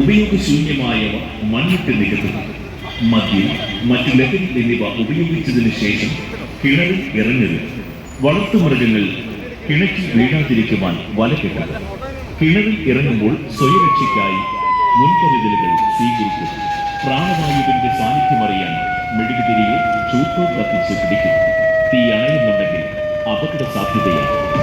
ഉപയോഗശൂന്യമായവ മണ്ണിട്ട് നികത്തുന്നു. മദ്യം മറ്റു ലഹരി എന്നിവ ഉപയോഗിച്ചതിന് ശേഷം കിണറിൽ ഇറങ്ങരുത്. വളർത്തുമൃഗങ്ങൾ കിണറ്റിൽ വീഴാതിരിക്കുവാൻ വല കെട്ടുക കിണറിൽ ഇറങ്ങുമ്പോൾ സ്വയരക്ഷയ്ക്കായി മുൻകരുതലുകൾ സ്വീകരിക്കുക പ്രാണവായുവിന്റെ സാന്നിധ്യം അറിയാൻ മെഴുകുതിരിയോ ചൂട്ടോ കത്തിച്ച് പിടിക്കും. തീ അണയുന്നുണ്ടെങ്കിൽ അപകട സാധ്യതയാണ്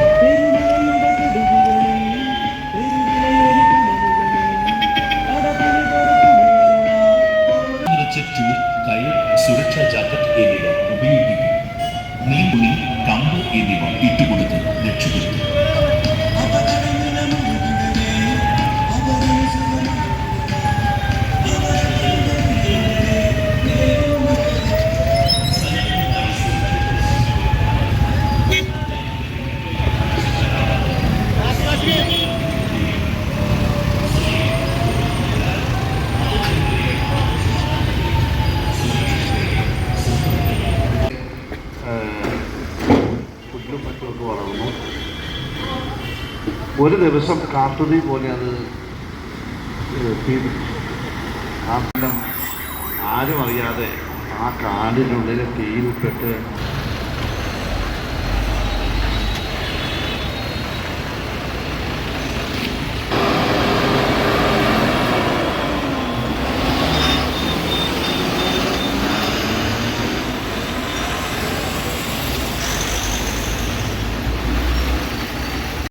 സുരക്ഷാ ജാക്കറ്റ് എന്നിവ ഉപയോഗിക്കും നീന്തുണി കമ്പ് എന്നിവ ഇട്ടുകൊടുത്ത് രക്ഷപ്പെടുത്തും. പുല്ലും മറ്റുമൊക്കെ വളർന്നു. ഒരു ദിവസം കാട്ടുതി പോലെ അത് കാരണം ആരും അറിയാതെ ആ കാടിനുള്ളിൽ തീയിൽപ്പെട്ട്